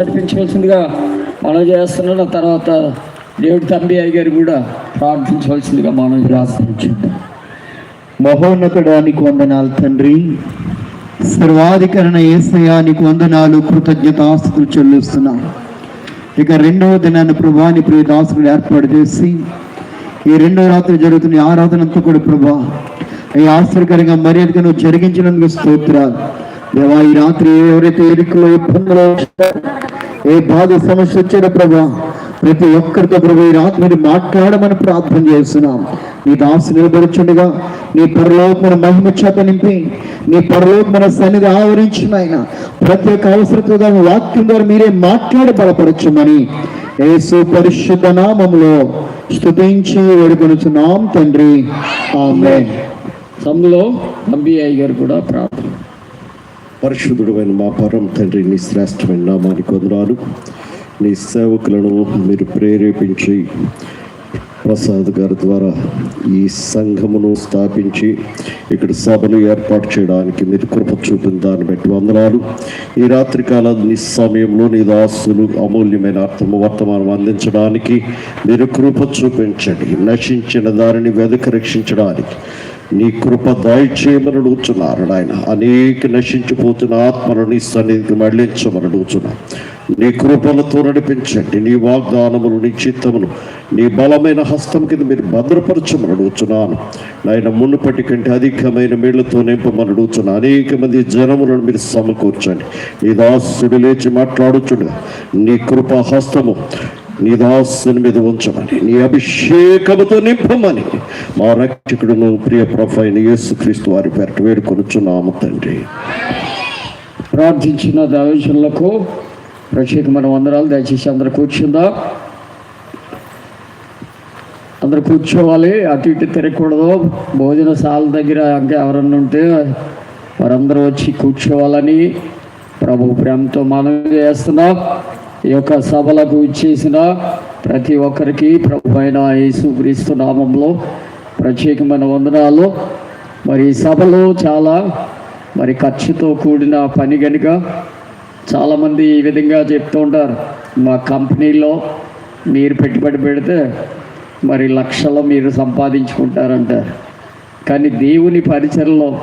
నడిపించవలసిందిగా మనం చేస్తున్నాను. తర్వాత దేవుడి తంబి అయ్య గారు కూడా ప్రార్థించవలసిందిగా మనం ప్రార్థించింది మహోన్నతుడానికి వందనాలు తండ్రి. సర్వాధికరణ ఏసయానికి వందనాలు కృతజ్ఞతాస్తుతులు చెల్లిస్తున్నాం ఇక రెండవ దినాన్ని ప్రభాని ప్రియ దాసులు ఏర్పాటు చేసి ఈ రెండవ రాత్రి జరుగుతున్న ఈ కూడా ప్రభా ఈ ఆశ్చర్యకరంగా మర్యాదగా నువ్వు జరిగించినందుకు స్తోత్రాలు. దేవా ఈ రాత్రి ఎవరైతే ఎరుకలో ఇబ్బందులు ఏ బాధ సమస్య వచ్చాడో ప్రభా? ప్రతి ఒక్కరితో ప్రభు ఈ రాత్రి మీరు మాట్లాడమని ప్రార్థన చేస్తున్నాం. నీ దాసు నిలబడుచుండగా నీ పరలోకమైన మహిమ చేత నింపి నీ పరలోకమైన సన్నిధి ఆవరించిన ఆయన ప్రతి ఒక్క అవసరత వాక్యం ద్వారా మీరే మాట్లాడి బలపరచమని యేసు పరిశుద్ధ నామంలో స్తుతించి వేడుకొనుచున్నాం తండ్రి. ఆమె సమయంలో తంబి అయ్య గారు కూడా ప్రార్థన. పరిశుద్ధుడమైన మా పరం తండ్రి నీ శ్రేష్టమైన నామానికి వందనాలు. నీ సేవకులను మీరు ప్రేరేపించి ప్రసాద్ గారి ద్వారా ఈ సంఘమును స్థాపించి ఇక్కడ సభను ఏర్పాటు చేయడానికి మీరు కృప చూపిన దాన్ని బట్టి వందనాలు. ఈ రాత్రి కాల నీ సమయంలో నీ దాసులు అమూల్యమైన అర్థము వర్తమానం అందించడానికి మీరు కృప చూపించండి. నశించిన దారిని వెదక రక్షించడానికి నీ కృప దయచేయమని అడుగుతున్నారు నాయన. అనేక నశించిపోతున్న ఆత్మను నీ సన్నిధికి మళ్ళించమని అడుగుతున్నా నీ కృపలతో నడిపించండి. నీ వాగ్దానములు నీ చిత్తమును నీ బలమైన హస్తం కింద మీరు భద్రపరచమని అడుగుతున్నాను. నాయన మునుపటి కంటే అధికమైన మేళ్ళతో నింపమని అడుగుతున్నా అనేక మంది జనములను మీరు సమకూర్చండి. నీ దాసుడు లేచి మాట్లాడుచుండగా నీ కృపా హస్తము నీ దాసుని మీద ఉంచమని నీ అభిషేకముతో నింపమని మా రక్షకుడును ప్రియ ప్రొఫైల్ యేసుక్రీస్తు వారి పేరట వేడుకొనుచున్నాము తండ్రి. ప్రార్థించిన దావేశులకు ప్రత్యేకమైన వందనాలు. దయచేసి అందరు కూర్చుందా? అందరు కూర్చోవాలి అటు ఇటు తిరగకూడదు. భోజనశాల దగ్గర ఇంకా ఎవరన్నా ఉంటే వారందరూ వచ్చి కూర్చోవాలని ప్రభు ప్రేమతో మనం చేస్తున్నాం. ఈ యొక్క సభలకు ఇచ్చేసిన ప్రతి ఒక్కరికి ప్రభు అయిన యేసుక్రీస్తు నామంలో ప్రత్యేకమైన వందనాలు. మరి ఈ సభలో చాలా మరి ఖర్చుతో కూడిన పని కనుక చాలామంది ఈ విధంగా చెప్తూ ఉంటారు. మా కంపెనీలో మీరు పెట్టుబడి పెడితే మరి లక్షలు మీరు సంపాదించుకుంటారంటారు కానీ దేవుని పరిచయలో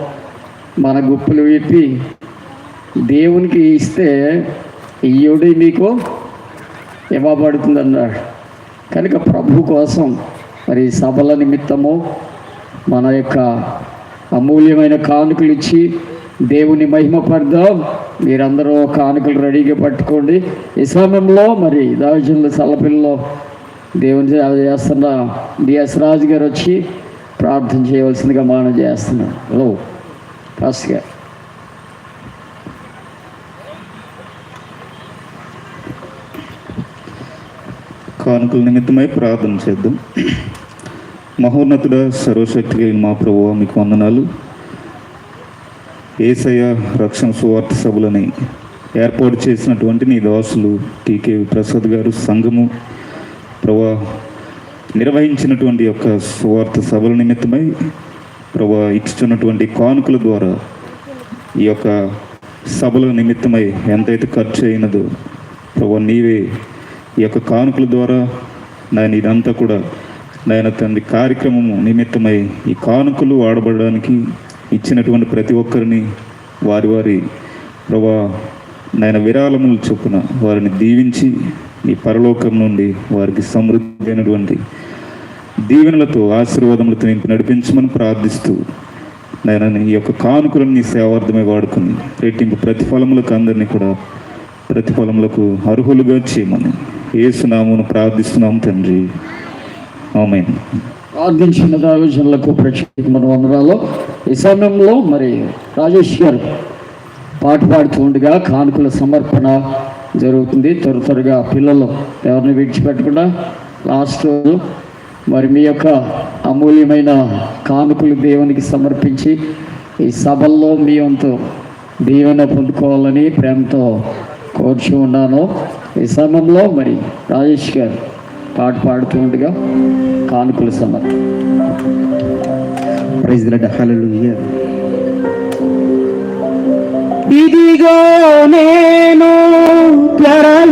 మన గుప్పులు విప్పి దేవునికి ఇస్తే ఈయుడి మీకు ఇవ్వబడుతుందన్నాడు. కనుక ప్రభు కోసం మరి సభల నిమిత్తము మన యొక్క అమూల్యమైన కానుకలు ఇచ్చి దేవుని మహిమపడదాం మీరందరూ కానుకలు రెడీగా పట్టుకోండి. ఈ సమయంలో మరి దావజనుల సలపిల్లో దేవుని చేస్తున్న డిఎస్ రాజు గారు వచ్చి ప్రార్థన చేయవలసిందిగా మనం చేస్తున్నాం హలో ఫస్ట్ గారు. కానుకల నిమిత్తమై ప్రార్థన చేద్దాం. మహోన్నతుడ సర్వశక్తి కలిగిన మా ప్రభు మీకు వందనాలు. ఏసయ్య రక్షణ సువార్త సభలని ఏర్పాటు చేసినటువంటి నీ దాసులు టీకే ప్రసాద్ గారు సంఘము ప్రభా నిర్వహించినటువంటి యొక్క సువార్త సభల నిమిత్తమై ప్రభా ఇచ్చుతున్నటువంటి కానుకల ద్వారా ఈ యొక్క సభల నిమిత్తమై ఎంతైతే ఖర్చు అయినదో ప్రభా నీవే ఈ యొక్క కానుకల ద్వారా నాయన ఇదంతా కూడా నాయన తండ్రి కార్యక్రమము నిమిత్తమై ఈ కానుకలు వాడబడడానికి ఇచ్చినటువంటి ప్రతి ఒక్కరిని వారి వారి ప్రభా నాయన విరాళములు చొప్పున వారిని దీవించి ఈ పరలోకం నుండి వారికి సమృద్ధి అయినటువంటి దీవెనలతో ఆశీర్వాదములతో నింపి నడిపించమని ప్రార్థిస్తూ నేను ఈ యొక్క కానుకలను నీ సేవార్థమే వాడుకుని రెట్టింపు ప్రతిఫలములకు అందరినీ కూడా ప్రతిఫలములకు అర్హులుగా చేయమని ఏసునామును ప్రార్థిస్తున్నాం తండ్రి. ఆమెన్. ప్రార్థించిన దావేజనులకు ప్రత్యేకమైన వందనాలు. ఈ సమయంలో మరి రాజేష్ గారు పాట పాడుతూ ఉండగా కానుకల సమర్పణ జరుగుతుంది. త్వర త్వరగా పిల్లలు ఎవరిని విడిచిపెట్టకుండా లాస్ట్ మరి మీ యొక్క అమూల్యమైన కానుకలు దేవునికి సమర్పించి ఈ సభల్లో మీ వంతు దీవెన పొందుకోవాలని ప్రేమతో కోరుచు ఉన్నాను. ఈ సమయంలో మరి రాజేష్ గారు పాట పాడుతూ ఉండగా కానుకలు సమర్పణ ప్రైజ్ ఇదిగో నేను త్వరగా